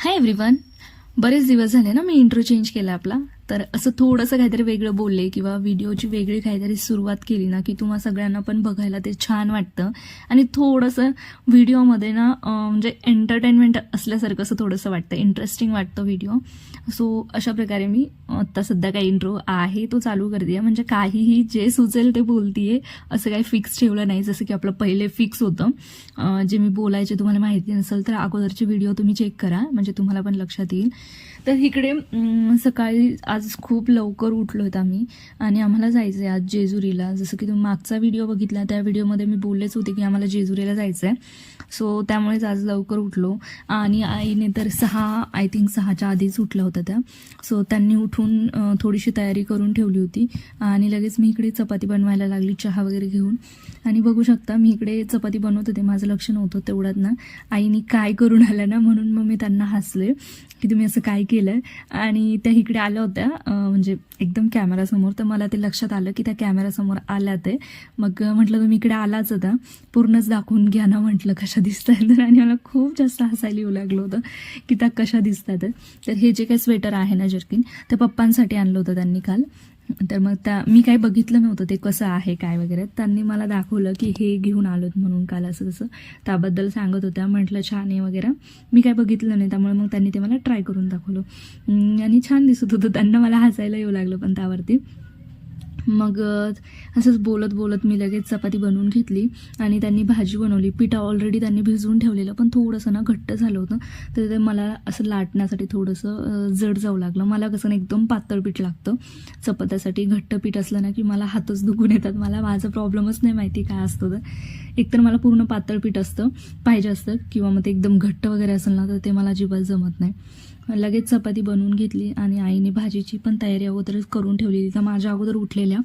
Hi everyone बरेच दिवस झाले ना मी इंट्रो चेंज केला आपला. तर असं थोडंसं काहीतरी वेगळं बोलले किंवा व्हिडिओची वेगळी काहीतरी सुरुवात केली ना की तुम्हा सगळ्यांना पण बघायला ते छान वाटतं. आणि थोडंसं व्हिडिओमध्ये ना म्हणजे एंटरटेनमेंट असल्यासारखं असं थोडंसं वाटतं इंटरेस्टिंग वाटतं व्हिडिओ. सो अशा प्रकारे मी आत्ता सध्या काही इंट्रो आहे तो चालू करते म्हणजे काहीही जे सुचेल ते बोलतीये असं काही फिक्स ठेवलं नाही जसं की आपलं पहिले फिक्स होतं. जे मी बोलायचे तुम्हाला माहिती नसेल तर अगोदरचे व्हिडिओ तुम्ही चेक करा. म्हणजे तुम्हाला पण लक्षात येईल. तर इकडे सकाळी आज आज खूप लवकर उठलो आहेत आम्ही आणि आम्हाला जायचं आहे आज जेजुरीला. जसं की तुम्ही मागचा व्हिडिओ बघितला त्या व्हिडिओमध्ये मी बोललेच होते की आम्हाला जेजुरीला जायचं आहे सो त्यामुळेच आज लवकर उठलो. आणि आईने तर सहा आय थिंक सहाच्या आधीच उठल्या होत्या त्या. सो त्यांनी उठून थोडीशी तयारी करून ठेवली होती. आणि लगेच मी इकडे चपाती बनवायला लागली चहा वगैरे घेऊन. आणि बघू शकता मी इकडे चपाती बनवत होते माझं लक्ष नव्हतं तेवढ्यात ना. आईनी काय करून आलं ना म्हणून मग मी त्यांना हसले की तुम्ही असं काय केलं आणि त्या इकडे आल्या होत्या. म्हणजे एकदम कॅमेरासमोर तर मला ते लक्षात आलं की त्या कॅमेरासमोर आल्या ते. मग म्हटलं तुम्ही इकडे आलाच होता. पूर्णच दाखवून घ्या ना म्हटलं कशा दिसत तर आणि मला खूप जास्त हसायला येऊ लागलं होतं की त्या कशा दिसतात तर हे जे काही स्वेटर आहे ना जर्किन ते पप्पांसाठी आणलं होतं त्यांनी काल. तर मग त्या मी काही बघितलं नव्हतं ते कसं आहे काय वगैरे. त्यांनी मला दाखवलं की हे घेऊन आलोत म्हणून काल असं तसं. त्याबद्दल सांगत होत्या म्हटलं छान आहे वगैरे. मी काय बघितलं नाही त्यामुळे मग त्यांनी ते मला ट्राय करून दाखवलं. आणि छान दिसत होतं. त्यांना मला हसायला येऊ लागलं पण त्यावरती. मग असंच बोलत बोलत मी लगेच चपाती बनवून घेतली आणि त्यांनी भाजी बनवली. पिठा ऑलरेडी त्यांनी भिजवून ठेवलेलं पण थोडंसं ना घट्ट झालं होतं. तर ते मला असं लाटण्यासाठी थोडंसं जड जाऊ लागलं. मला कसं एकदम पातळ पीठ लागतं. चपात्यासाठी घट्ट पीठ असलं ना की मला हातच दुखून येतात. मला माझा प्रॉब्लेमच नाही माहिती काय असतो तर. एकतर मला पूर्ण पातळ पीठ असतं पाहिजे असतं किंवा मग ते एकदम घट्ट वगैरे असेल ना तर ते मला अजिबात जमत नाही. लगेच चपाती बनवून घेतली आणि आईने भाजीची पण तयारी अगोदरच करून ठेवलेली. तर माझ्या अगोदर उठलेल्या.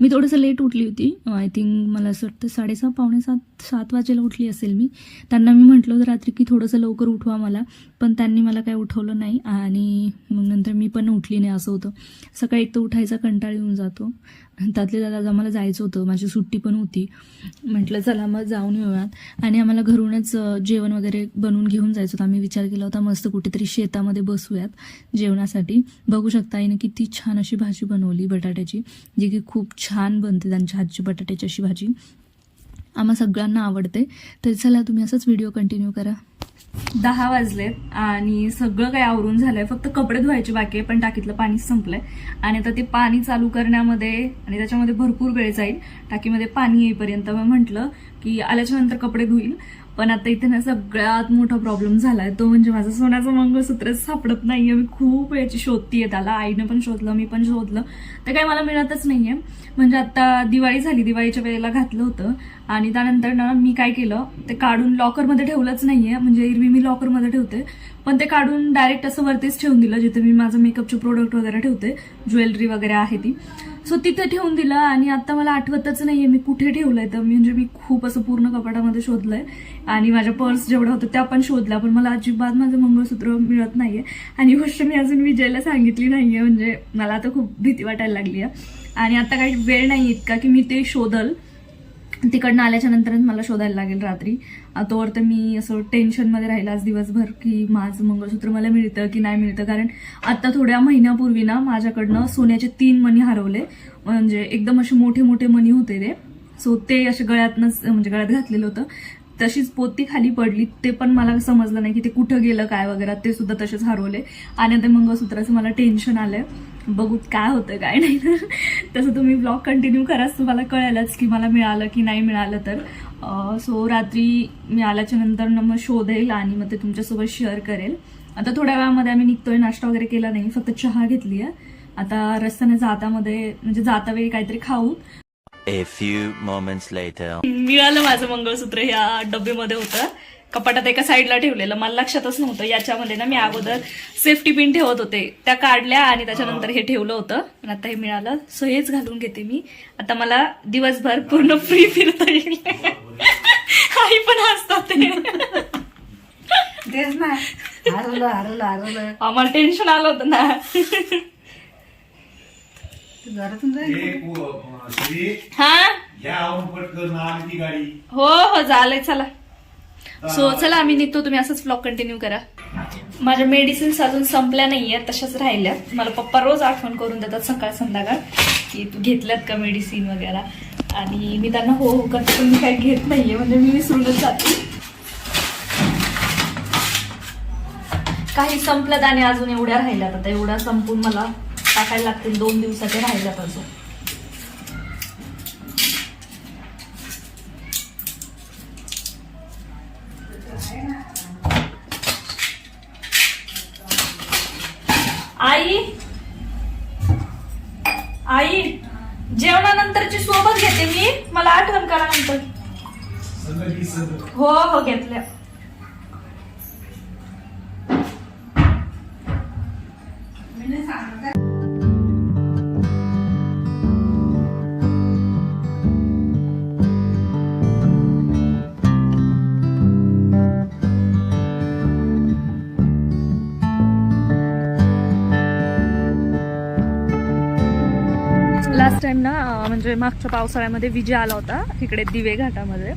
मी थोडंसं लेट उठली होती. आय थिंक मला असं वाटतं साडेसहा पावणे सात सात वाजेला उठली असेल मी. त्यांना मी म्हटलं होतं रात्री की थोडंसं लवकर उठवा मला. पण त्यांनी मला काय उठवलं नाही आणि मग नंतर मी पण उठली नाही असं होतं. सकाळी एक तर उठायचा कंटाळ येऊन जातो. त्यातले दादा आम्हाला जायचं होतं. माझी सुट्टी पण होती. म्हटलं चला मग जाऊन येऊयात. आणि आम्हाला घरूनच जेवण वगैरे बनवून घेऊन जायचं होतं. आम्ही विचार केला होता मस्त कुठेतरी शेतामध्ये बसूयात जेवणासाठी. बघू शकता आईने किती छान अशी भाजी बनवली बटाट्याची जी की खूप छान बनते त्यांच्या हातची बटाट्याची अशी भाजी. आम्हा सगळ्यांना आवडते. तर चला तुम्ही असंच व्हिडिओ कंटिन्यू करा. दहा वाजलेत आणि सगळं काही आवरून झालंय. फक्त कपडे धुवायचे बाकी आहे पण टाकीतलं पाणी संपलंय. आणि आता ते पाणी चालू करण्यामध्ये आणि त्याच्यामध्ये भरपूर वेळ जाईल. टाकीमध्ये पाणी येईपर्यंत मग म्हटलं की आल्याच्यानंतर कपडे धुईल. पण आता इथे ना सगळ्यात मोठा प्रॉब्लेम झालाय. तो म्हणजे माझं सोन्याचं मंगळसूत्रच सापडत नाहीये. मी खूप याची शोधतीये त्याला. आईनं पण शोधलं मी पण शोधलं. ते काही मला मिळतच नाहीये. म्हणजे आता दिवाळी झाली. दिवाळीच्या वेळेला घातलं होतं. आणि त्यानंतर ना मी काय केलं ते काढून लॉकरमध्ये ठेवलंच नाहीये. म्हणजे एरवी मी लॉकरमध्ये ठेवते. पण ते काढून डायरेक्ट असं वरतीच ठेवून दिलं जिथे मी माझं मेकअपचे प्रोडक्ट वगैरे ठेवते. ज्वेलरी वगैरे आहे ती. सो तिथे ठेवून दिलं आणि आता मला आठवतच नाहीये मी कुठे ठेवलंय तर. म्हणजे मी खूप असं पूर्ण कपाटामध्ये शोधलंय. आणि माझ्या पर्स जेवढ्या होत्या त्या पण शोधल्या पण मला अजिबात माझं मंगळसूत्र मिळत नाहीये. आणि गोष्ट मी अजून विजयला सांगितली नाहीये. म्हणजे मला आता खूप भीती वाटायला लागली आहे आणि आता काही वेळ नाही इतका की मी ते शोधल. तिकडनं आल्याच्या नंतरच मला शोधायला लागेल रात्री. तोवर तर मी असं टेन्शनमध्ये राहील आज दिवसभर की माझं मंगळसूत्र मला मिळतं की नाही मिळतं. कारण आत्ता थोड्या महिन्यापूर्वी ना माझ्याकडनं सोन्याचे तीन मणी हरवले. म्हणजे एकदम असे मोठे मोठे मणी होते ते. सो ते असे गळ्यातनंच म्हणजे गळ्यात घातलेलं होतं. तशीच पोती खाली पडली ते पण मला समजलं नाही की ते कुठं गेलं काय वगैरे ते सुद्धा तसेच हरवले. आणि ते मंगळसूत्राचं मला टेन्शन आलंय. बघू काय होतं काय नाही. तर तसं तुम्ही ब्लॉग कंटिन्यू कराच तुम्हाला कळेलच की मला मिळालं की नाही मिळालं तर. सो रात्री मिळाल्याच्या नंतर मग शोधेल आणि मग ते तुमच्यासोबत शेअर करेल. आता थोड्या वेळामध्ये आम्ही निघतोय नाश्ता वगैरे केला नाही फक्त चहा घेतली आहे आता रस्त्याने जातामध्ये म्हणजे जाता वेळी काहीतरी खाऊ. A few moments later. मिळालं माझं मंगळसूत्र ह्या डब्यामध्ये होतं. कपाटात एका साईडला ठेवलेलं. मला लक्षातच नव्हतं. याच्यामध्ये ना मी अगोदर सेफ्टी पिन ठेवत होते. त्या काढल्या आणि त्याच्यानंतर हे ठेवलं होतं. आणि आता हे मिळालं. सो हेच घालून घेते मी. आता मला दिवसभर पूर्ण फ्री फिरता येईल. आई पण हसतात. ते. तेच ना. हरवलं हरवलं हरवलं. आम्हाला टेन्शन आलं होतं ना. घरातून जाईल हे श्री हा? या आवून पटकन आली ती गाडी. हो हो झालंय चला. सो चला आम्ही निघतो. तुम्ही असंच ब्लॉग कंटिन्यू करा. माझ्या मेडिसिन्स अजून संपल्या नाहीये तशाच राहिल्या. मला पप्पा रोज आठवण करून देतात सकाळ संध्याकाळ की तू घेतल्यात का मेडिसिन वगैरे. आणि मी त्यांना हो हो करते पण मी काही घेत नाहीये म्हणजे मी विसरूनच जाते. काही संपल्यात आणि अजून एवढ्या राहिल्यात. आता एवढ्या संपून मला टाकायला लागतील दोन दिवसाच्या राहिल्यात अजून आई? आई जेवणानंतरची सोबत घेते मी. मला आठवण करा नंतर. हो हो घेतल्या म्हणजे मागच्या पावसाळ्यामध्ये विजय आला होता इकडे दिवे घाटामध्ये.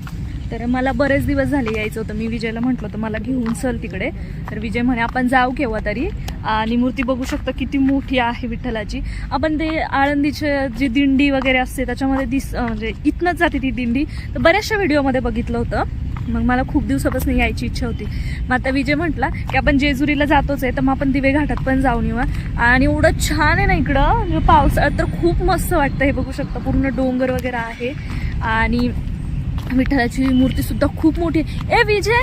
तर मला बरेच दिवस झाले यायचं होतं. मी विजयला म्हटलं होतं मला घेऊन चल तिकडे. तर विजय म्हणे आपण जाऊ केव्हा तरी. आणि मूर्ती बघू शकतो किती मोठी आहे विठ्ठलाची. आपण ते आळंदीचे जी दिंडी वगैरे असते त्याच्यामध्ये दिस म्हणजे इथनंच जाते ती दिंडी. तर बऱ्याचशा व्हिडिओमध्ये बघितलं होतं. मग मला खूप दिवसापासून यायची इच्छा होती. मग आता विजय म्हटला की आपण जेजुरीला जातोच आहे तर मग आपण दिवे घाटात पण जाऊन येऊ आणि एवढं छान आहे ना इकडं. म्हणजे पावसाळ्यात तर खूप मस्त वाटतं हे बघू शकता. पूर्ण डोंगर वगैरे आहे. आणि विठ्ठलाची मूर्तीसुद्धा खूप मोठी आहे. ए विजय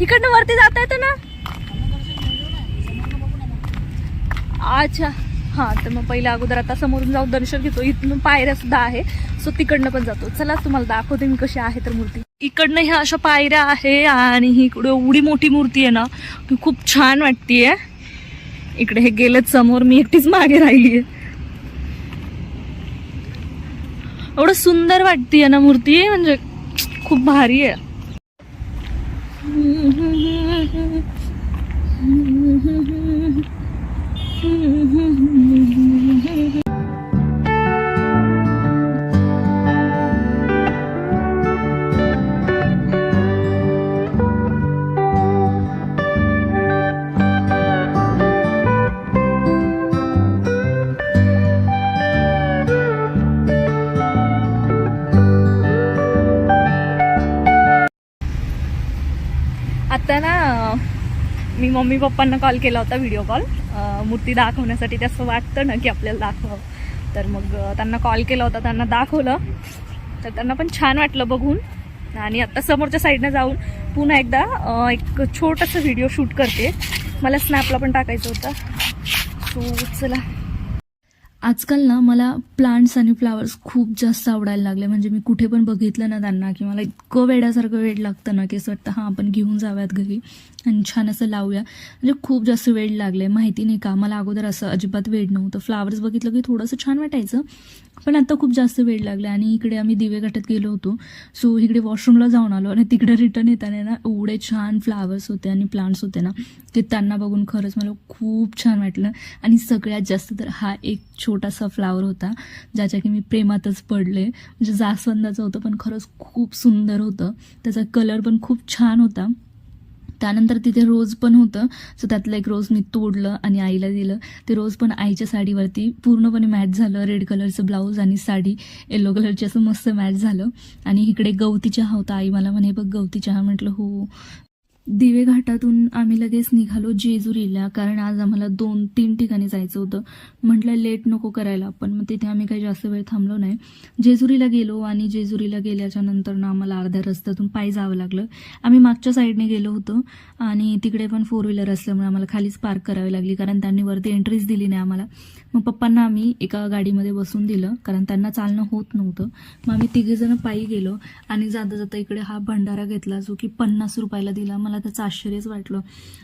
इकडनं वरती जाता येतं ना? अच्छा. हां तर मग पहिल्या अगोदर आता समोरून जाऊन दर्शन घेतो. इथून पायऱ्या सुद्धा आहे. सो तिकडनं पण जातो. चला तुम्हाला दाखवते मी कशी आहे तर मूर्ती. इकडनं ह्या अशा पायऱ्या आहे आणि ही इकडे एवढी मोठी मूर्ती आहे ना ती खूप छान वाटतीये. इकडे हे गेलेत समोर मी एकटीच मागे राहिली आहे एवढं सुंदर वाटतीये ना मूर्ती म्हणजे खूप भारी आहे मम्मी पप्पांना कॉल केला होता व्हिडिओ कॉल मूर्ती दाखवण्यासाठी. ते असं वाटतं ना की आपल्याला दाखवावं. तर मग त्यांना कॉल केला होता. त्यांना दाखवलं. तर त्यांना पण छान वाटलं बघून. आणि आत्ता समोरच्या साईडनं जाऊन पुन्हा एकदा एक छोटंसं व्हिडिओ शूट करते. मला स्नॅपला पण टाकायचं होतं. सो चला. आजकाल ना मला प्लांट्स आणि फ्लावर्स खूप जास्त आवडायला लागले. म्हणजे मी कुठे पण बघितलं ना त्यांना की मला इतकं वेड्यासारखं वेळ लागतं ना की असं वाटतं हां आपण घेऊन जाऊयात घरी आणि छान असं लावूया. म्हणजे खूप जास्त वेळ लागले. माहिती नाही का मला अगोदर असं अजिबात वेळ नव्हतं. फ्लावर्स बघितलं की थोडंसं छान वाटायचं पण आता खूप जास्त वेळ लागला. आणि इकडे आम्ही दिवे गटात गेलो होतो. सो इकडे वॉशरूमला जाऊन आलो आणि तिकडे रिटर्न येताना ना एवढे छान फ्लावर्स होते आणि प्लांट्स होते ना ते त्यांना बघून खरंच मला खूप छान वाटलं. आणि सगळ्यात जास्त तर हा एक छोटासा फ्लावर होता ज्याच्या की मी प्रेमातच पडले. म्हणजे जास्वंदाचं होतं पण खरंच खूप सुंदर होतं. त्याचा कलर पण खूप छान होता. त्यानंतर तिथे रोज पण होतं. सो त्यातलं एक रोज मी तोडलं आणि आईला दिलं. ते रोज पण आईच्या साडीवरती पूर्णपणे मॅच झालं. रेड कलरचं ब्लाऊज आणि साडी येलो कलरची असं मस्त मॅच झालं. आणि इकडे गवती चहा होता. आई मला म्हणे बघ गवती चहा म्हटलं हो. दिवे घाटातून आम्ही लगेच निघालो जेजुरीला कारण आज आम्हाला दोन तीन ठिकाणी जायचं होतं. म्हटलं लेट नको करायला आपण. मग तिथे आम्ही काही जास्त वेळ थांबलो नाही. जेजुरीला गेलो आणि जेजुरीला गेल्याच्यानंतर ना आम्हाला अर्ध्या रस्त्यातून पायी जावं लागलं. आम्ही मागच्या साईडने गेलो होतो आणि तिकडे पण फोर व्हीलर असल्यामुळे आम्हाला खालीच पार्क करावी लागली कारण त्यांनी वरती एंट्रीच दिली नाही आम्हाला. मग पप्पांना आम्ही एका गाडीमध्ये बसून दिलं कारण त्यांना चालणं होत नव्हतं. मग आम्ही तिघेजणं पायी गेलो आणि जाता जाता इकडे हा भंडारा घेतला जो की पन्नास रुपयाला दिला. मला त्याचं आश्चर्यच वाटलं.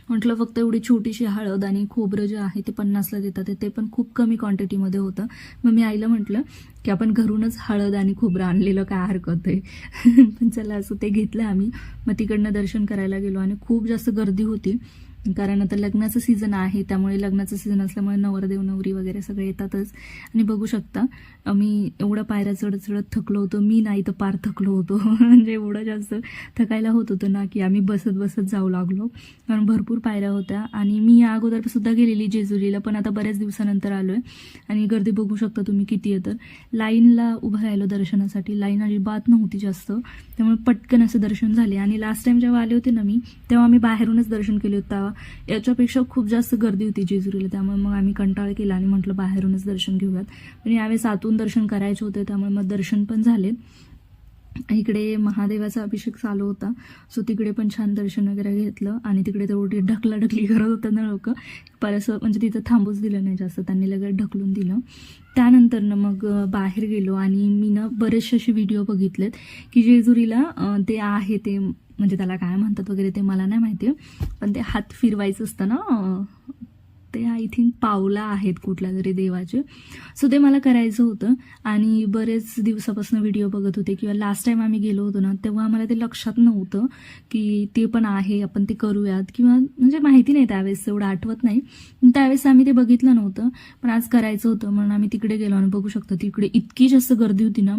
म्हटलं फक्त एवढी छोटीशी हळद आणि खोबरं जे आहे ते पन्नासला देतात ते पण खूप कमी क्वांटिटीमध्ये होतं. मग मी आईला म्हटलं की आपण घरूनच हळद आणि खोबरं आणलेलं काय हरकत आहे? पण चला असं ते घेतलं आम्ही. मग तिकडनं दर्शन करायला गेलो आणि खूप जास्त गर्दी होती. कारण आता लग्नाचं सीझन आहे त्यामुळे लग्नाचं सीझन असल्यामुळे नवरदेव नवरी वगैरे सगळे येतातच. आणि बघू शकता आम्ही एवढा पायऱ्या चढत चढत थकलो होतो. मी नाही तर पार थकलो होतो. म्हणजे एवढं जास्त थकायला होत होतं ना की आम्ही बसत बसत जाऊ लागलो. कारण भरपूर पायऱ्या होत्या. आणि मी या अगोदर सुद्धा गेलेली जेजुरीला पण आता बऱ्याच दिवसानंतर आलो आहे आणि गर्दी बघू शकता तुम्ही किती आहे तर. लाईनला उभं राहिलो दर्शनासाठी. लाईन अजिबात नव्हती जास्त. त्यामुळे पटकन असं दर्शन झाले. आणि लास्ट टाइम जेव्हा आले होते ना मी तेव्हा आम्ही बाहेरूनच दर्शन केले होतं. किंवा याच्यापेक्षा खूप जास्त गर्दी होती जेजुरीला. त्यामुळे मग आम्ही कंटाळ केला आणि म्हटलं बाहेरूनच दर्शन घेऊयात. पण यावेळेस आतून दर्शन करायचे होते त्यामुळे मग दर्शन पण झाले. इकडे महादेवाचा अभिषेक चालू होता. सो तिकडे पण छान दर्शन वगैरे घेतलं आणि तिकडे तेवढी ढकलाढकली करत होतं ना लोक. परस म्हणजे तिथं थांबूच दिलं नाही जास्त. त्यांनी लगेच ढकलून दिलं. त्यानंतर ना मग बाहेर गेलो आणि मी ना बरेचसे असे व्हिडिओ बघितलेत की जेजुरीला ते आहे ते म्हणजे त्याला काय म्हणतात वगैरे ते मला नाही माहिती पण ते हात फिरवायचं असतं ना ते आय थिंक पावला आहेत कुठल्या तरी देवाचे. सो ते मला करायचं होतं आणि बरेच दिवसापासून व्हिडिओ बघत होते किंवा लास्ट टाइम आम्ही गेलो होतो ना तेव्हा आम्हाला ते लक्षात नव्हतं की ते पण आहे आपण ते करूयात किंवा म्हणजे माहिती नाही त्यावेळेस एवढं आठवत नाही. पण त्यावेळेस आम्ही ते बघितलं नव्हतं पण आज करायचं होतं म्हणून आम्ही तिकडे गेलो आणि बघू शकतो तिकडे इतकी जास्त गर्दी होती ना.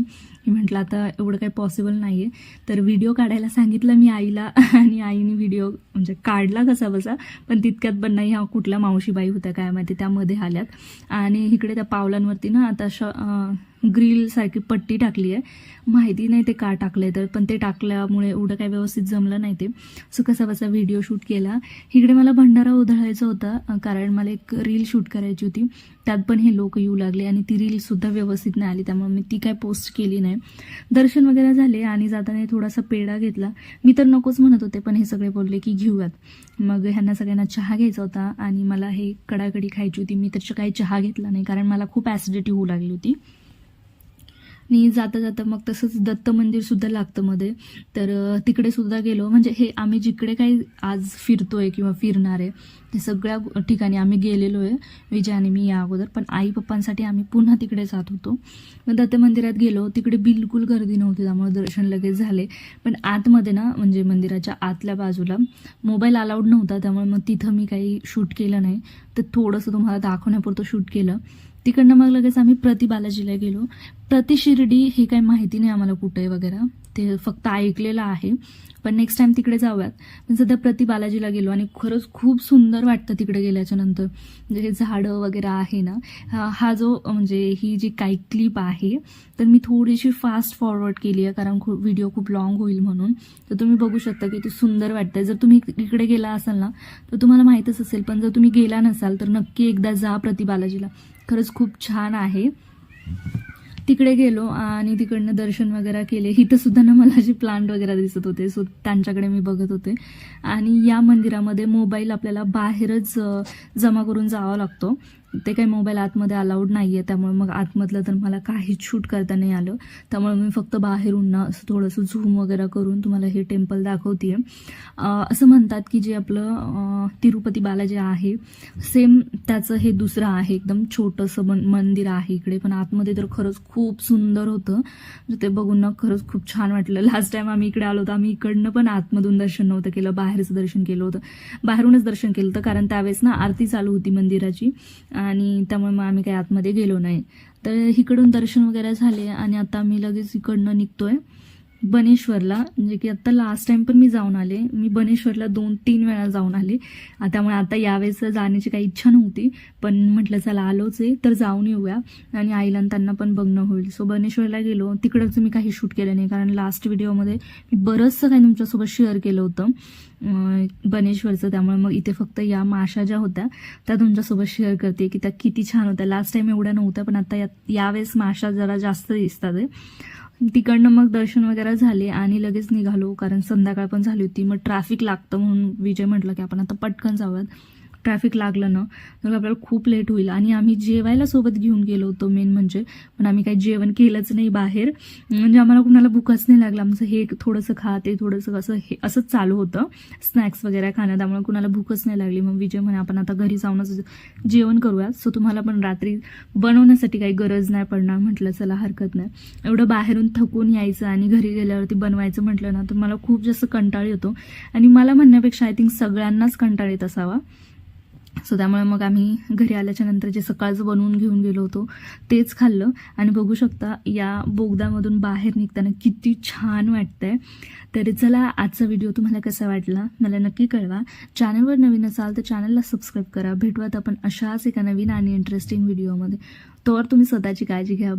मी म्हटलं आता एवढं काही पॉसिबल नाही आहे तर व्हिडिओ काढायला सांगितलं मी आईला आणि आईने व्हिडिओ म्हणजे काढला कसा बसा पण तितक्यात पण नाही ह्या कुठल्या बाई होत्या काय माहिती त्यामध्ये आल्यात. आणि इकडे त्या पावलांवरती ना आता अशा ग्रिलसारखी पट्टी टाकली आहे. माहिती नाही ते का टाकलंय तर पण ते टाकल्यामुळे एवढं काय व्यवस्थित जमलं नाही ते. सो कसा बसा व्हिडिओ शूट केला. इकडे मला भंडारा उधळायचा होता कारण मला एक रील शूट करायची होती. त्यात पण हे लोक येऊ लागले आणि ती रीलसुद्धा व्यवस्थित नाही आली. त्यामुळे मी ती काय पोस्ट केली नाही. दर्शन वगैरे झाले आणि जाताना थोडासा पेढा घेतला. मी तर नकोच म्हणत होते पण हे सगळे बोलले की घेऊयात. मग ह्यांना सगळ्यांना चहा घ्यायचा होता आणि मला हे कडाकडी खायची होती. मी तर काही चहा घेतला नाही कारण मला खूप ॲसिडिटी होऊ लागली होती. आणि जाता जाता मग तसंच दत्त मंदिर सुद्धा लागतं मध्ये. तर तिकडे सुद्धा गेलो. म्हणजे हे आम्ही जिकडे काही आज फिरतोय किंवा फिरणार आहे ते सगळ्या ठिकाणी आम्ही गेलेलो आहे विजय आणि मी या अगोदर. पण आई पप्पांसाठी आम्ही पुन्हा तिकडे जात होतो. मग दत्त मंदिरात गेलो. तिकडे बिलकुल गर्दी नव्हती. त्यामुळे दर्शन लगेच झाले. पण आतमध्ये ना म्हणजे मंदिराच्या आतल्या बाजूला मोबाईल अलाउड नव्हता. त्यामुळे मग तिथं मी काही शूट केलं नाही. तर थोडंसं तुम्हाला दाखवण्यापुरतं शूट केलं. तिकडनं मग लगेच आम्ही प्रति बालाजीला गेलो. प्रति शिर्डी हे काही माहिती नाही आम्हाला कुठे वगैरे. ते फक्त ऐकलेलं आहे. पण नेक्स्ट टाइम तिकडे जाऊयात. पण सध्या प्रति बालाजीला गेलो आणि खरंच खूप सुंदर वाटतं तिकडे गेल्याच्यानंतर. म्हणजे हे झाडं वगैरे आहे ना हा जो म्हणजे ही जी काही क्लिप आहे तर मी थोडीशी फास्ट फॉरवर्ड केली आहे कारण खूप व्हिडिओ खूप लॉंग होईल म्हणून. तर तुम्ही बघू शकता की ते सुंदर वाटतं जर तुम्ही इकडे गेला असाल ना तर तुम्हाला माहीतच असेल पण जर तुम्ही गेला नसाल तर नक्की एकदा जा प्रति बालाजीला. खरंच खूप छान आहे. तिकडे गेलो आणि तिकडनं दर्शन वगैरे केले. इथं सुद्धा ना मला असे प्लांट वगैरे दिसत होते. सो त्यांच्याकडे मी बघत होते. आणि या मंदिरामध्ये मोबाईल आपल्याला बाहेरच जमा करून जावा लागतो. ते काही मोबाईल आतमध्ये अलाउड नाही आहे त्यामुळे मग आतमधलं तर मला काहीच शूट करता नाही आलं. त्यामुळे मी फक्त बाहेरून ना असं थोडंसं झूम वगैरे करून तुम्हाला हे टेम्पल दाखवते असं म्हणतात की जे आपलं तिरुपती बालाजी आहे सेम त्याचं हे दुसरं आहे एकदम छोटंसं मन मंदिर आहे इकडे. पण आतमध्ये तर खरंच खूप सुंदर होतं. ते बघून ना खरंच खूप छान वाटलं. लास्ट टाइम आम्ही इकडे आलो होतो आम्ही इकडनं पण आतमधून दर्शन नव्हतं केलं. बाहेरचं दर्शन केलं होतं. बाहेरूनच दर्शन केलं होतं कारण त्यावेळेस ना आरती चालू होती मंदिराची. आणि त्यामुळे मग आम्ही काही आतमध्ये गेलो नाही. तर इकडून दर्शन वगैरे झाले आणि आता मी लगेच इकडनं निघतोय. बनेश्वरला म्हणजे की आता लास्ट टाइम पण मी जाऊन आले. मी बनेश्वरला दोन तीन वेळा जाऊन आले. त्यामुळे आता यावेळेस जाण्याची काही इच्छा नव्हती. पण म्हटलं चला आलोच आहे तर जाऊन येऊया. आणि आईला त्यांना पण बघणं होईल. सो बनेश्वरला गेलो. तिकडंच मी काही शूट केलं नाही. कारण लास्ट व्हिडिओमध्ये मी बरंचसं काही तुमच्यासोबत शेअर केलं होतं. बनेश्वरचं. त्यामुळे मग इथे फक्त या माशा ज्या होत्या त्या तुमच्यासोबत शेअर करते की त्या किती छान होत्या. लास्ट टाइम एवढ्या नव्हत्या पण आता या यावेळेस माशा जरा जास्त दिसतात आहे. तिकडनं मग दर्शन वगैरे झाले आणि लगेच निघालो कारण संध्याकाळ पण झाली होती. मग ट्रॅफिक लागतं म्हणून विजय म्हटलं की आपण आता पटकन जाऊयात. ट्रॅफिक लागलं ना तर आपल्याला खूप लेट होईल. आणि आम्ही जेवायला सोबत घेऊन गेलो होतो मेन म्हणजे. पण आम्ही काही जेवण केलंच नाही बाहेर. म्हणजे आम्हाला कुणाला भूकच नाही लागला. आमचं हे थोडंसं खा ते थोडंसं असं हे असंच चालू होतं. स्नॅक्स वगैरे खाणं त्यामुळे कुणाला भूकच नाही लागली. मग विजय म्हणे आपण आता घरी जाऊनच जेवण करूया. सो तुम्हाला पण रात्री बनवण्यासाठी काही गरज नाही पडणार. म्हटलं चला हरकत नाही. एवढं बाहेरून थकून यायचं आणि घरी गेल्यावरती बनवायचं म्हटलं ना तर मला खूप जास्त कंटाळ येतो. आणि मला म्हणण्यापेक्षा आय थिंक सगळ्यांनाच कंटाळ येत असावा. सो त्यामुळे मग आम्ही घरी आल्याच्यानंतर जे सकाळचं बनवून घेऊन गेलो होतो तेच खाल्लं. आणि बघू शकता या बोगद्यामधून बाहेर निघताना किती छान वाटतंय. तर चला आजचा व्हिडिओ तुम्हाला कसा वाटला मला नक्की कळवा. चॅनलवर नवीन असाल तर चॅनलला सबस्क्राईब करा. भेटूयात आपण अशाच एका नवीन आणि इंटरेस्टिंग व्हिडिओमध्ये तोवर तुम्ही स्वतःची काळजी घ्या.